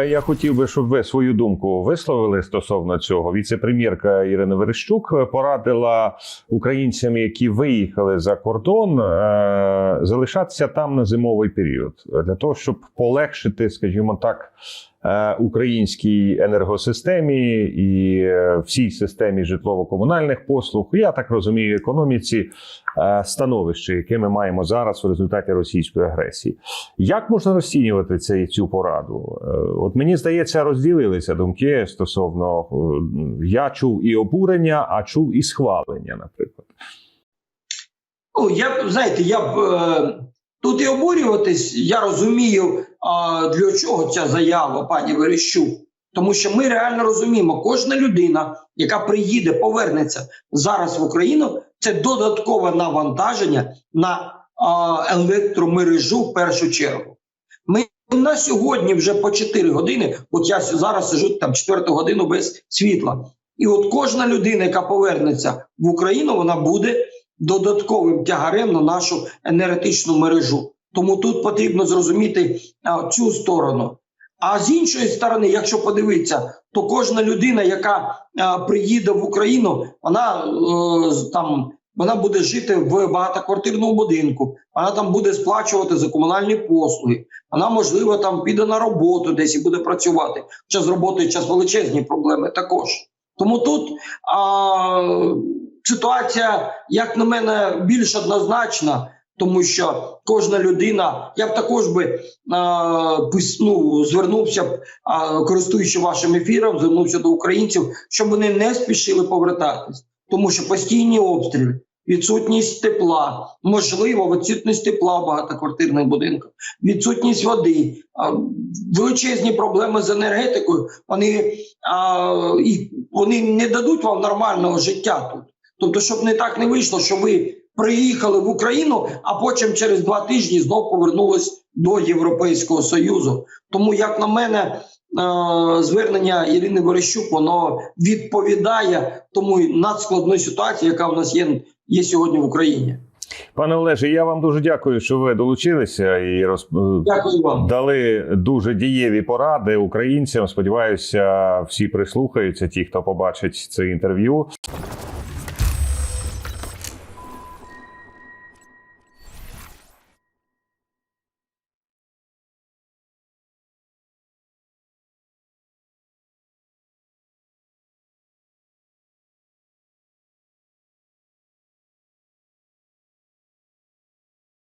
Е, Я хотів би, щоб ви свою думку висловили стосовно цього. Віце-прем'єрка Ірина Верещук порадила українцям, які виїхали за кордон, е, залишатися там на зимовий період для того, щоб полегшити, скажімо так, е, українській енергосистемі і е, всій системі житлово-комунальних послуг. Я так розумію, економіці е, становище, яке ми маємо зараз в результаті російської агресії. Як можна розцінювати цей, цю пораду? Е, От мені здається, розділилися думки стосовно е, я чув і обурення, а чув і схвалення, наприклад. Ну, я знаєте, я б е, тут і обурюватись, я розумію, а, для чого ця заява пані Верещук. Тому що ми реально розуміємо, кожна людина, яка приїде, повернеться зараз в Україну, це додаткове навантаження на а, електромережу в першу чергу. Ми на сьогодні вже по 4 години, от я зараз сижу там 4 годину без світла. І от кожна людина, яка повернеться в Україну, вона буде додатковим тягарем на нашу енергетичну мережу. Тому тут потрібно зрозуміти а, цю сторону. А з іншої сторони, якщо подивитися, то кожна людина, яка а, приїде в Україну, вона е, там вона буде жити в багатоквартирному будинку, вона там буде сплачувати за комунальні послуги. Вона можливо там піде на роботу десь і буде працювати. Хоча з роботою час величезні проблеми також. Тому тут а, ситуація, як на мене, більш однозначна, тому що кожна людина, я б також би ну, звернувся б, користуючи вашим ефіром, звернувся до українців, щоб вони не спішили повертатись, тому що постійні обстріли. Відсутність тепла, можливо, відсутність тепла в багатоквартирних будинках, відсутність води, величезні проблеми з енергетикою. Вони, а, і вони не дадуть вам нормального життя тут. Тобто, щоб не так не вийшло, що ви приїхали в Україну, а потім через два тижні знов повернулись до Європейського Союзу. Тому, як на мене, е, звернення Ірини Верещук воно відповідає тому надскладної ситуації, яка в нас є, є сьогодні в Україні. Пане Олеже, я вам дуже дякую, що ви долучилися і роз... Дякую вам. дали дуже дієві поради українцям. Сподіваюся, всі прислухаються, ті, хто побачить це інтерв'ю.